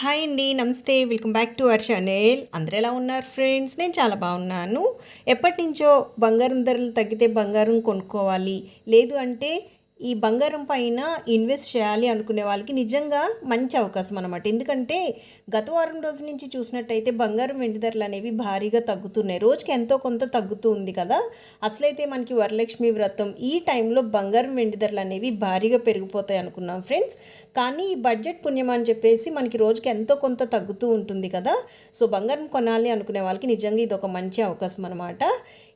Hi అండి నమస్తే. Welcome back to our channel. అందరూ ఎలా ఉన్నారు ఫ్రెండ్స్? నేను చాలా బాగున్నాను. ఎప్పటి నుంచో బంగారం ధరలు తగ్గితే బంగారం కొనుక్కోవాలి. లేదు అంటే ఈ బంగారం పైన ఇన్వెస్ట్ చేయాలి అనుకునే వాళ్ళకి నిజంగా మంచి అవకాశం అనమాట ఎందుకంటే గత వారం రోజుల నుంచి చూసినట్టయితే బంగారం వెండి ధరలు అనేవి భారీగా తగ్గుతున్నాయి. రోజుకి ఎంతో కొంత తగ్గుతూ ఉంది కదా. అసలైతే మనకి వరలక్ష్మి వ్రతం ఈ టైంలో బంగారం వెండి ధరలు అనేవి భారీగా పెరిగిపోతాయి అనుకున్నాం ఫ్రెండ్స్. కానీ ఈ బడ్జెట్ పుణ్యం అని చెప్పేసి మనకి రోజుకి ఎంతో కొంత తగ్గుతూ ఉంటుంది కదా. సో బంగారం కొనాలి అనుకునే వాళ్ళకి నిజంగా ఇది ఒక మంచి అవకాశం అనమాట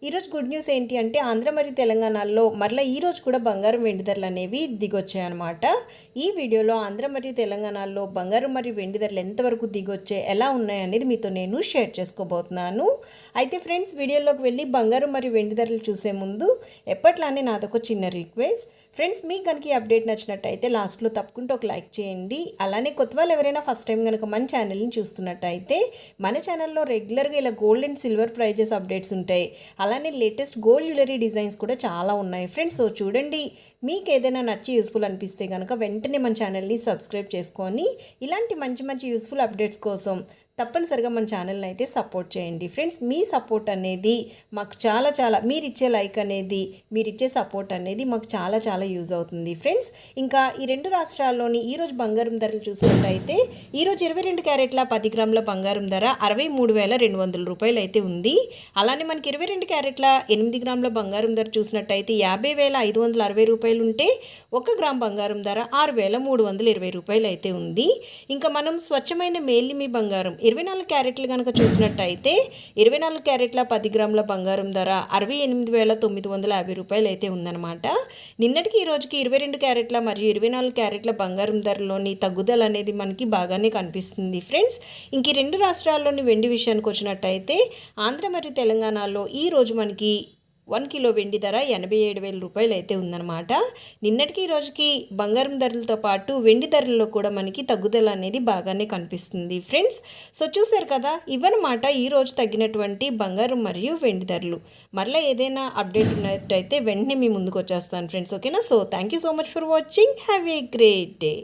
ఈరోజు గుడ్ న్యూస్ ఏంటి అంటే ఆంధ్ర మరియు తెలంగాణలో మరలా ఈరోజు కూడా బంగారం వెండి ధరలు అనేవి దిగొచ్చాయన్నమాట. ఈ వీడియోలో ఆంధ్ర మరియు తెలంగాణలో బంగారు మరియు వెండి ధరలు ఎంతవరకు దిగొచ్చాయి ఎలా ఉన్నాయి అనేది మీతో నేను షేర్ చేసుకోబోతున్నాను. అయితే ఫ్రెండ్స్ వీడియోలోకి వెళ్ళి బంగారు మరియు వెండి ధరలు చూసే ముందు ఎప్పట్లానే నాదొక చిన్న రిక్వెస్ట్. ఫ్రెండ్స్ మీకు కనుక ఈ అప్డేట్ నచ్చినట్టయితే లాస్ట్లో తప్పకుండా ఒక లైక్ చేయండి. అలానే కొత్త వాళ్ళు ఎవరైనా ఫస్ట్ టైం కనుక మన ఛానల్ని చూస్తున్నట్టయితే మన ఛానల్లో రెగ్యులర్గా ఇలా gold and silver prizes updates ఉంటాయి. అలానే లేటెస్ట్ గోల్డ్ జ్యువెలరీ డిజైన్స్ కూడా చాలా ఉన్నాయి. ఫ్రెండ్స్ సో చూడండి మీ మీకు ఏదైనా నచ్చి యూస్ఫుల్ అనిపిస్తే కనుక వెంటనే మన ఛానల్ని సబ్స్క్రైబ్ చేసుకొని ఇలాంటి మంచి మంచి యూస్ఫుల్ అప్డేట్స్ కోసం తప్పనిసరిగా మన ఛానల్ని అయితే సపోర్ట్ చేయండి. ఫ్రెండ్స్ మీ సపోర్ట్ అనేది మాకు చాలా చాలా మీరు ఇచ్చే లైక్ అనేది మీరు ఇచ్చే సపోర్ట్ అనేది మాకు చాలా చాలా యూజ్ అవుతుంది. ఫ్రెండ్స్ ఇంకా ఈ రెండు రాష్ట్రాల్లోని ఈరోజు బంగారం ధరలు చూసినట్టయితే ఈరోజు ఇరవై రెండు క్యారెట్ల పది గ్రాముల బంగారం ధర అరవై మూడు వేల రెండు వందల రూపాయలు అయితే ఉంది. అలానే మనకి ఇరవై రెండు క్యారెట్ల ఎనిమిది గ్రాముల బంగారం ధర చూసినట్టయితే యాభై వేల ఐదు వందల అరవై రూపాయలు ఉంటే ఒక గ్రామ్ బంగారం ధర ఆరు వేల మూడు వందల ఇరవై రూపాయలు అయితే ఉంది. ఇంకా మనం స్వచ్ఛమైన మేలిమి బంగారం ఇరవై నాలుగు క్యారెట్లు కనుక చూసినట్టయితే ఇరవై నాలుగు క్యారెట్ల పది గ్రాముల బంగారం ధర అరవై ఎనిమిది వేల తొమ్మిది వందల యాభై రూపాయలు అయితే ఉందన్నమాట. నిన్నటికి ఈ రోజుకి ఇరవై రెండు క్యారెట్ల మరియు ఇరవై నాలుగు క్యారెట్ల బంగారం ధరలోని తగ్గుదల అనేది మనకి బాగానే కనిపిస్తుంది ఫ్రెండ్స్. ఇంక ఈ రెండు రాష్ట్రాల్లోని వెండి విషయానికి వచ్చినట్టయితే ఆంధ్ర మరియు తెలంగాణలో ఈ రోజు మనకి వన్ కిలో వెండి ధర ఎనభై ఏడు వేల రూపాయలు అయితే ఉందన్నమాట. నిన్నటికి ఈ రోజుకి బంగారం ధరలతో పాటు వెండి ధరల్లో కూడా మనకి తగ్గుదల అనేది బాగానే కనిపిస్తుంది ఫ్రెండ్స్. సో చూసారు కదా ఇవన్నమాట ఈ రోజు తగ్గినటువంటి బంగారం మరియు వెండి ధరలు. మరలా ఏదైనా అప్డేట్ ఉన్నట్టయితే వెంటనే మీ ముందుకు వచ్చేస్తాను ఫ్రెండ్స్ ఓకేనా? So thank you so much for watching. Have a great day.